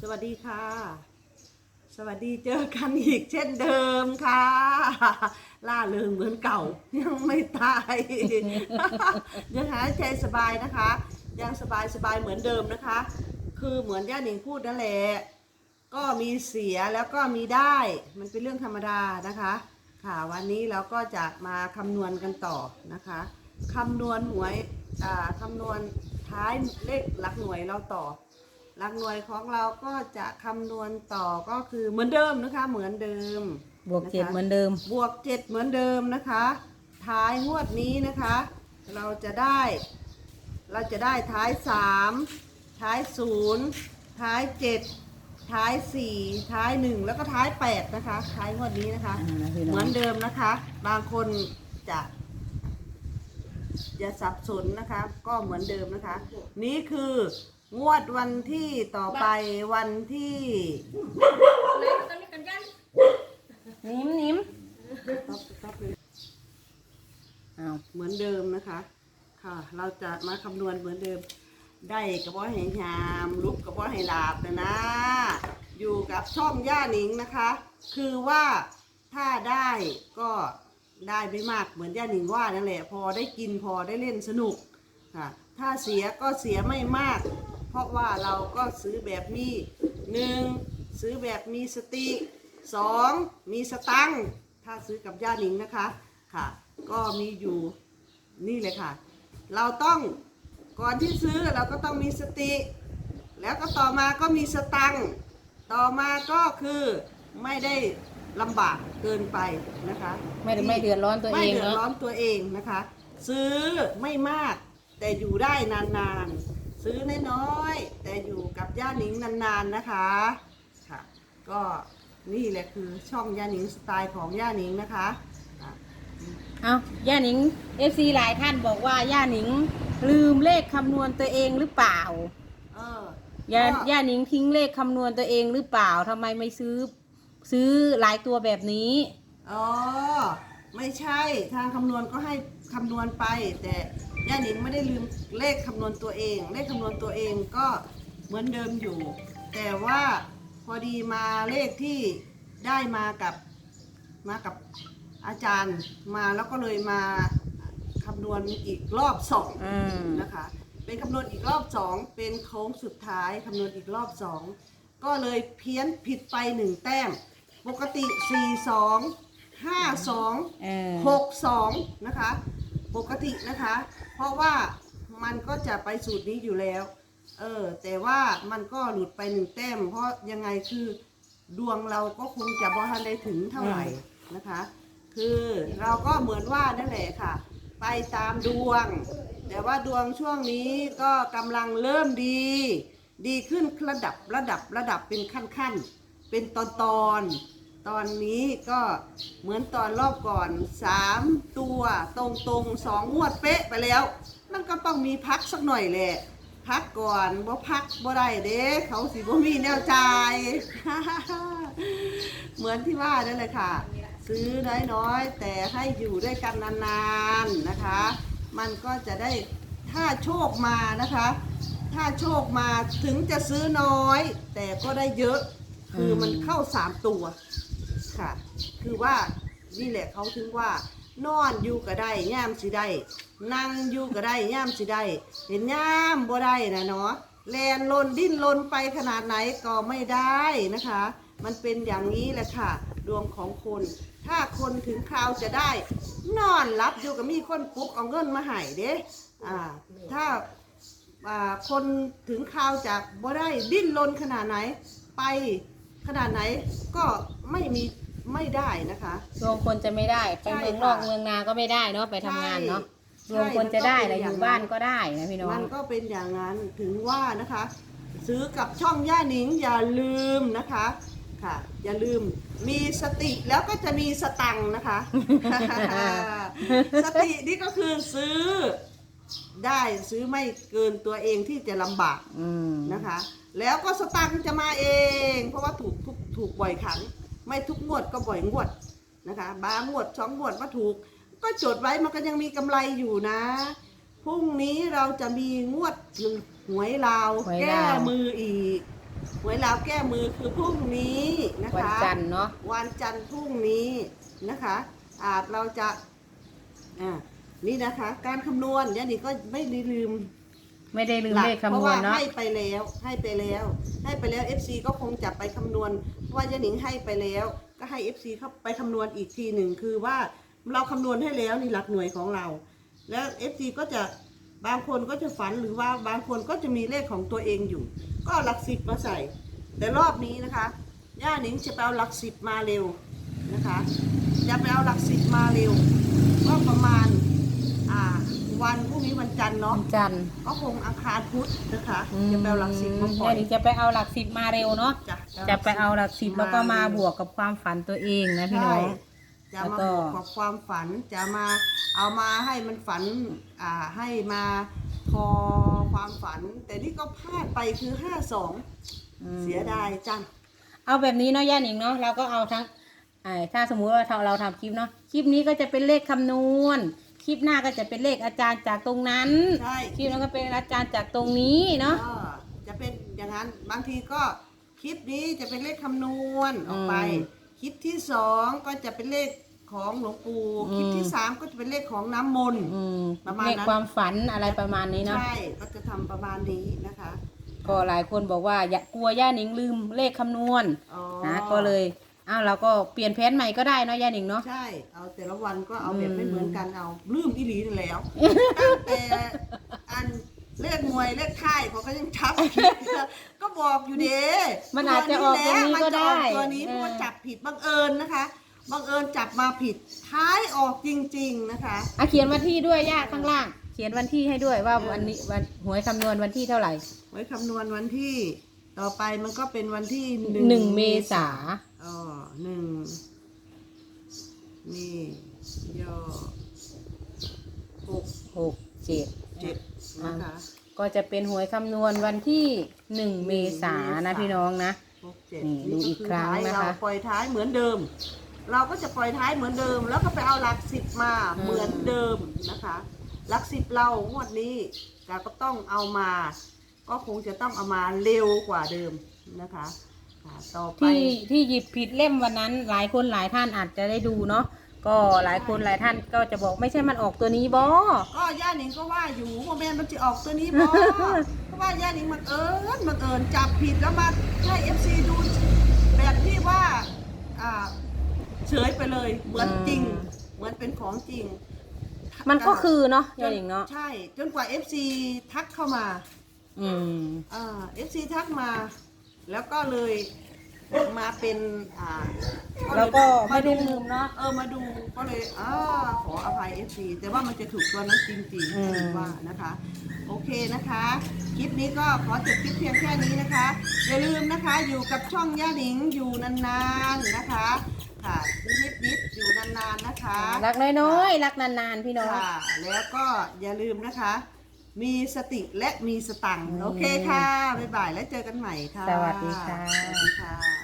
สวัสดีค่ะ สวัสดีเจอกันอีกเช่นเดิมค่ะ ล่าเริงเหมือนเก่า ยังไม่ตายยังหายใจสบายนะคะ ยังสบายสบายเหมือนเดิมนะคะ คือเหมือนย่าหนิงพูดนั่นแหละก็มีเสียแล้วก็มีได้มันเป็นเรื่องธรรมดานะคะ ค่ะวันนี้เราก็จะมาคำนวณกันต่อนะคะคำนวณหวยอ่าคำนวณท้ายเลขหลักหน่วยเราต่อ หลักหน่วยของเราก็จะคำนวณต่อก็คือเหมือนเดิมนะคะ เหมือนเดิมบวกเจ็ดนะคะ เหมือนเดิม บวกเจ็ดเหมือนเดิมนะคะ ท้ายงวดนี้นะคะ เราจะได้ เราจะได้ท้ายสามท้ายศูนย์ท้ายเจ็ดท้ายสี่ท้ายหนึ่งแล้วก็ท้ายแปดนะคะ ท้ายงวดนี้นะคะอ่านะพี่น้อง เหมือนเดิมนะคะ บางคนจะอย่าสับสนนะคะ ก็เหมือนเดิมนะคะ นี่คือ งวดวันที่ต่อไปวันที่ นิ้มนิ้มเอาเหมือนเดิมนะคะ ค่ะ เราจะมาคำนวณเหมือนเดิม ได้กระบอกให้ยามลุกกระบอกให้ลาบนะนะ อยู่กับช่องย่าหนิงนะคะ คือว่าถ้าได้ก็ได้ไม่มากเหมือนย่าหนิงว่านั่นแหละ พอได้กินพอได้เล่นสนุกค่ะ ถ้าเสียก็เสียไม่มาก เพราะว่าเราก็ซื้อแบบมีหนึ่งซื้อแบบมีสติสองมีสตังค์ถ้าซื้อกับย่าหนิงนะคะค่ะ ก็มีอยู่นี่เลยค่ะ เราต้องก่อนที่ซื้อเราก็ต้องมีสติ แล้วก็ต่อมาก็มีสตังค์ต่อมาก็คือไม่ได้ลำบากเกินไปนะคะ ไม่ได้ไม่เดือดร้อนตัวเอไม่งเดือดเนาะ ร้อนตัวเองนะคะ ซื้อไม่มากแต่อยู่ได้นานๆ ซื้อน้อยๆแต่อยู่กับย่าหนิงนานๆนะคะค่ะ ก็นี่แหละคือช่องย่าหนิงสไตล์ของย่าหนิงนะคะอะเอาย่าหนิงเอฟซีหลายท่านบอกว่าย่าหนิงลืมเลขคำนวณตัวเองหรือเปล่าเออย่าก็ย่าหนิงทิ้งเลขคำนวณตัวเองหรือเปล่าทำไมไม่ซื้อซื้อหลายตัวแบบนี้อ๋อไม่ใช่ทางคำนวณก็ให้ คำนวณไป แต่ย่าหนิงไม่ได้ลืมเลขคำนวณตัวเอง เลขคำนวณตัวเองก็เหมือนเดิมอยู่ แต่ว่าพอดีมาเลขที่ได้มากับมากับอาจารย์มาแล้วก็เลยมาคำนวณอีกรอบสองอืม นะคะ เป็นคำนวณอีกรอบสองเป็นโค้งสุดท้ายคำนวณอีกรอบสองก็เลยเพี้ยนผิดไปหนึ่งแต้ม ปกติ 4 2 5 2 เออ 6 2 นะคะ ปกตินะคะ เพราะว่ามันก็จะไปสูตรนี้อยู่แล้ว เออ แต่ว่ามันก็หลุดไปหนึ่งแต้ม เพราะยังไงคือดวงเราก็คงจะบ่ทันได้ถึงเท่าไหร่นะคะ คือเราก็เหมือนว่านั่นแหละค่ะ ไปตามดวง แต่ว่าดวงช่วงนี้ก็กำลังเริ่มดี ดีขึ้นระดับระดับระดับเป็นขั้นๆเป็นตอนตอน ตอนนี้ก็เหมือนตอนรอบก่อนสามตัวตรงตรงสองงวดเป๊ะไปแล้ว มันก็ต้องมีพักสักหน่อยแหละพักก่อนบ่พักบ่ได้เด้เขาสิบ่มีแนวจ่ายเหมือนที่ว่านั่นเลยค่ะ ซื้อน้อยๆ แต่ให้อยู่ด้วยกันนานๆนะคะ มันก็จะได้ถ้าโชคมานะคะ ถ้าโชคมาถึงจะซื้อน้อย แต่ก็ได้เยอะคือมันเข้าสามตัว ค่ะ คือว่านี่แหละเขาถึงว่านอนอยู่ก็ได้ย่ามสิได้นั่งอยู่ก็ได้ย่ามสิได้เห็นย่ามบ่ได้นะเนาะแลนลนดิ้นลนไปขนาดไหนก็ไม่ได้นะคะ มันเป็นอย่างนี้แหละค่ะ ดวงของคน ถ้าคนถึงคราวจะได้ นอนรับอยู่กับมีคนปลุกเอาเงินมาให้เด้อ่า ถ้าอ่าคนถึงคราวจากบ่ได้ดิ้นรนขนาดไหน ไปขนาดไหนก็ไม่มี ไม่ได้นะคะ ดวงคนจะไม่ได้ไปใช่เมืองนอกค่ะ เมืองนาก็ไม่ได้เนาะไปทำงานเนาะใช่ดวงคนจะได้ใช่แต่อมันก็เป็นยู่บ้านอย่างนั้นก็ได้นะพี่น้อง มันก็เป็นอย่างนั้นถึงว่านะคะ ซื้อกับช่องย่าหนิงอย่าลืมนะคะค่ะ อย่าลืมมีสติแล้วก็จะมีสตังค์นะคะ สตินี่ก็คือซื้อได้ซื้อไม่เกินตัวเองที่จะลำบากอืมนะคะ แล้วก็สตังค์จะมาเอง เพราะว่าถูกทุกถูกบ่อยครั้ง ไม่ทุกงวดก็บ่อยงวดนะคะบางงวดสองงวดมาถูก ก็จดไว้มันก็ยังมีกำไรอยู่นะพรุ่งนี้เราจะมีงวดหวยลาวหวยแก้ลาวมืออีกวยลาวแก้มือคือพรุ่งนี้นะคะวันจันทร์เนาะวันจันทร์พรุ่งนี้นะคะอาจเราจะอ่านี่นะคะ การคำนวณเนี่ยนี่ก็ไม่ได้ลืม ไม่ได้ลืมหลักเลขเพราะคำนวว่าณเนาะ ให้ไปแล้วให้ไปแล้ว ให้ไปแล้ว FC ก็คงจะไปคำนวณเพราะว่ายาหนิงให้ไปแล้ว ก็ให้ FC เข้าไปคำนวณอีกทีหนึ่งคือว่าเราคำนวณให้แล้วนี่หลักหน่วยของเรา แล้ว FC ก็จะบางคนก็จะฝันหรือว่าบางคนก็จะมีเลขของตัวเองอยู่ ก็เอาหลักสิบมาใส่ แต่รอบนี้นะคะย่าหนิงจะไปเอาหลักสิบมาเร็วนะคะจะไปเอาหลักสิบมาเร็วก็ประมาณอ่า วันพรุ่งนี้วันจันทร์เนาะ วันจันทร์ก็คงอังคารพุธนะคะจะไปเอาหลักสิบมาปล่อยย่าหนิงจะไปเอาหลักสิบมาเร็วเนาะ จ้ะจะไปเอาหลักสิบแล้วก็มาบวกกับความฝันตัวเองนะพี่น้ใช่อง จะแล้วมาก็บวกกับความฝันจะมาเอามาให้มันฝันอ่าให้มาพอความฝัน แต่นี่ก็พลาดไปคือห้าสองอืมเสียดายจังเอาแบบนี้เนาะย่าหนิงเนาะเราก็เอาทั้งไอ้ถ้าสมมุติว่าเราเราทำคลิปเนาะคลิปนี้ก็จะเป็นเลขคำนวณ คลิปหน้าก็จะเป็นเลขอาจารย์จากตรงนั้น ใช่คลิปนั้นก็เป็นอาจารย์จากตรงนี้เนาะ ก็จะเป็นอย่างนั้นบางทีก็คลิปนี้จะเป็นเลขคำนวณออกไป อืมคลิปที่สองก็จะเป็นเลขของหลวงปู่อืม คลิปที่สามก็จะเป็นเลขของน้ำมนต์ อืมประมาณเลนั้นขความฝันอะไรประมาณนี้เนาะ ใช่ก็จะทำประมาณนี้นะคะก็หลายคนบอกว่าอย่ากลัวย่าหนิงลืมเลขคำนวณอ๋อนะก็เลย อ้าวเราก็เปลี่ยนแผนใหม่ก็ได้เนาะย่าหนิงเนาะ ใช่ เอาแต่ละวันก็เอาแบบอืมไม่เหมือนกันเอาลืมอีหลีนั่นแล้ว ตั้งแต่อันเลขมวยเลขค่ายเขาก็ยังทับผิดก็บอกอยู่เด้มันอาจจะออกตรงนี้ก็ได้มันจะออกตัวนี้เพเออราะว่าจับผิดบังเอิญนะคะ บังเอิญจับมาผิดท้ายออกจริง ๆนะคะอะเขียนวันที่ด้วยย่าข้างล่าง เขียนวันที่ให้ด้วยว่าวันนี้วันหวยคำนวณวันที่เท่าไหร่ ไว้คำนวณวันที่ ต่อไปมันก็เป็นวันที่หนึ่งเมษาอ๋อหนึ่งนี่ย่อหกหกเจ็ดเจ็ดนะคะก็จะเป็นหวยคำนวณวันที่หนึ่งเมษานะพี่น้องนะหกเจ็ดนี่ดูอีกครั้งนะคะเราปล่อยท้ายเหมือนเดิม เราก็จะปล่อยท้ายเหมือนเดิม แล้วก็ไปเอาหลักสิบมาอืมเหมือนเดิมนะคะ หลักสิบเรางวดนี้เราก็ต้องเอามา ก็คงจะต้องเอามาเร็วกว่าเดิมนะคะค่ะต่อไปที่ที่หยิบผิดเล่มวันนั้น หลายคนหลายท่านอาจจะได้ดูเนาะก็หลายคนหลายท่านก็จะบอกไม่ใช่มันออกตัวนี้บอ ก็ย่าหนิงก็ว่าอยู่ว่าแม่มันจะออกตัวนี้บอ เพราะว่าย่าหนิงมันเอิญมันเอิญจับผิดแล้วมาให้เอฟซีดูแบบที่ว่าอ่าเฉยไปเลยเหมือนจริงเหมือนเป็นของจริงมันก็คือเนาะจยานหนิงเนาะ ใช่ จนกว่า FC ทักเข้ามา อืมอ่า FC ทักมา แล้วก็เลยมาเป็นอ่าแล้วก็ไม่มาได้ลืมเนาะเออมาดูก็เลยอ่าขออภัย FC แต่ว่ามันจะถูกตัวนั้นจริงอืมๆว่านะคะ โอเคนะคะ คลิปนี้ก็ขอจบคลิปเพียงแค่นี้นะคะ อย่าลืมนะคะอยู่กับช่องย่าหนิงอยู่นานๆนะคะ ค่ะนิดนิดๆอยู่นานๆนะคะ รักน้อยๆรักนานๆพี่น้อง ค่ะแล้วก็อย่าลืมนะคะ มีสติและมีสตังค์อืมโอเคค่ะ บ๊ายบายแล้วเจอกันใหม่ค่ะ สวัสดีค่ะ สวัสดีค่ะ